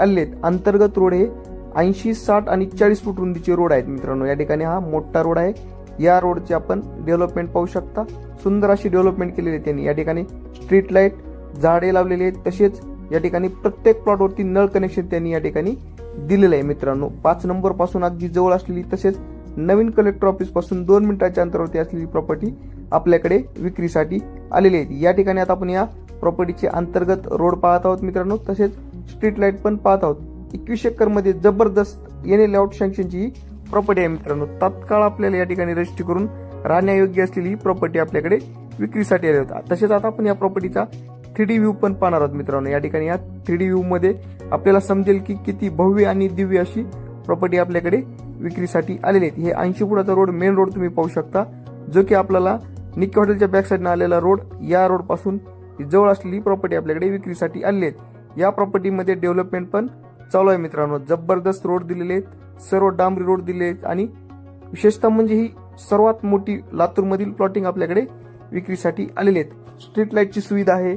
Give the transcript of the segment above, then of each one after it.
आलेले आहेत अंतर्गत रोड हे ऐंशी साठ आणि चाळीस फूट रुंदीचे रोड आहेत मित्रांनो. या ठिकाणी हा मोठा रोड आहे. या रोडचे आपण डेव्हलपमेंट पाहू शकता. सुंदर अशी डेव्हलपमेंट केलेली आहे त्यांनी. या ठिकाणी स्ट्रीट लाइट झाडे लावलेली आहेत. तसेच या ठिकाणी प्रत्येक प्लॉटवरती नळ कनेक्शन त्यांनी या ठिकाणी दिलेलं आहे मित्रांनो. पाच नंबरपासून अगदी जवळ असलेली तसेच नवीन कलेक्टर ऑफिसपासून दोन मिनिटाच्या अंतरावरती असलेली प्रॉपर्टी आपल्याकडे विक्रीसाठी आलेली आहे. या ठिकाणी आता आपण या प्रॉपर्टीचे अंतर्गत रोड पाहत आहोत मित्रांनो. तसेच स्ट्रीट लाइट पण पाहत आहोत. एकवीस एकरमध्ये जबरदस्त जबरदस्त येणे लेआउट सँक्शनची प्रॉपर्टी आहे मित्रांनो. तात्काळ आपल्याला या ठिकाणी रजिस्ट्री करून राहण्यायोग्य असलेली ही प्रॉपर्टी आपल्याकडे विक्रीसाठी आली होता. तसेच आता आपण या प्रॉपर्टीचा थ्री डी व्ह्यू पण पाहणार आहोत मित्रांनो. या ठिकाणी या थ्री डी व्ह्यू मध्ये आपल्याला समजेल की किती भव्य आणि दिव्य अशी प्रॉपर्टी आपल्याकडे विक्रीसाठी आलेली आहे. हे ऐंशी फुटाचा रोड मेन रोड तुम्ही पाहू शकता. जो की आपल्याला निक्की हॉटेलच्या बॅक साईडनं आलेला रोड या रोडपासून जवळ असलेली प्रॉपर्टी आपल्याकडे विक्रीसाठी आलेली आहेत या प्रॉपर्टीमध्ये डेव्हलपमेंट पण चालू आहे मित्रांनो. जबरदस्त रोड दिलेले आहेत सर्व डांबरी रोड दिले आहेत आणि विशेषतः म्हणजे ही सर्वात मोठी लातूरमधील प्लॉटिंग आपल्याकडे विक्रीसाठी आलेली आहेत. स्ट्रीट लाईटची सुविधा आहे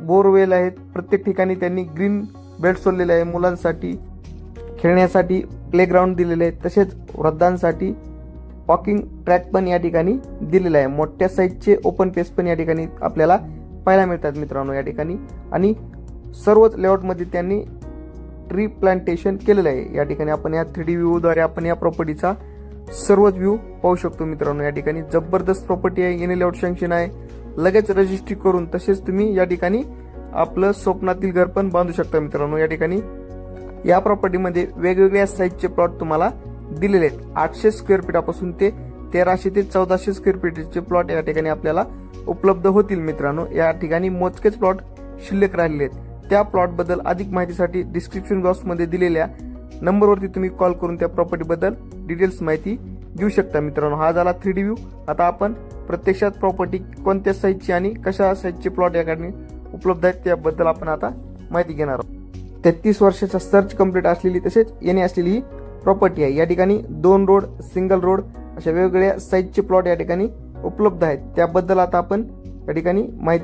बोरवेल आहेत प्रत्येक ठिकाणी त्यांनी ग्रीन बेल्ट सोडलेले आहे मुलांसाठी खेळण्यासाठी प्लेग्राऊंड दिलेले आहेत तसेच वृद्धांसाठी वॉकिंग ट्रॅक पण या ठिकाणी दिलेला आहे. मोठ्या साईजचे ओपन पेस पण या ठिकाणी आपल्याला पाहायला मिळतात मित्रांनो या ठिकाणी. आणि सर्वच लेआउटमध्ये त्यांनी ट्री प्लांटेशन केलेलं आहे. या ठिकाणी आपण या थ्री डी व्ह्यूद्वारे आपण या प्रॉपर्टीचा सर्वच व्ह्यू पाहू शकतो मित्रांनो. या ठिकाणी जबरदस्त प्रॉपर्टी आहे येणे लेआउट सँक्शन आहे. लगेच रजिस्ट्री करून तसेच तुम्ही या ठिकाणी आपलं स्वप्नातील घर पण बांधू शकता मित्रांनो. या ठिकाणी या प्रॉपर्टीमध्ये वेगवेगळ्या साईजचे प्लॉट तुम्हाला दिलेले आहेत. आठशे स्क्वेअर फीटापासून ते तेराशे ते चौदाशे स्क्वेअर फीटचे प्लॉट या ठिकाणी आपल्याला उपलब्ध होतील मित्रांनो. या ठिकाणी मोजकेच प्लॉट शिल्लक राहिलेले आहेत. त्या प्लॉटबद्दल अधिक माहितीसाठी डिस्क्रिप्शन बॉक्समध्ये दिलेल्या नंबरवरती तुम्ही कॉल करून त्या प्रॉपर्टीबद्दल डिटेल्स माहिती घेऊ शकता मित्रांनो. हा झाला थ्री डी व्ह्यू आता आपण प्रत्यक्षात प्रॉपर्टी कोणत्या साईजची आणि कशा साईजचे प्लॉट या ठिकाणी उपलब्ध आहेत त्याबद्दल आपण आता माहिती घेणार आहोत. तेहतीस वर्षाचा सर्च कंप्लीट असलेली तसेच येणे असलेली ही प्रॉपर्टी आहे. या ठिकाणी दोन रोड सिंगल रोड अशा वेगवेगळ्या साईजचे प्लॉट या ठिकाणी उपलब्ध आहेत. त्याबद्दल आता आपण या ठिकाणी माहिती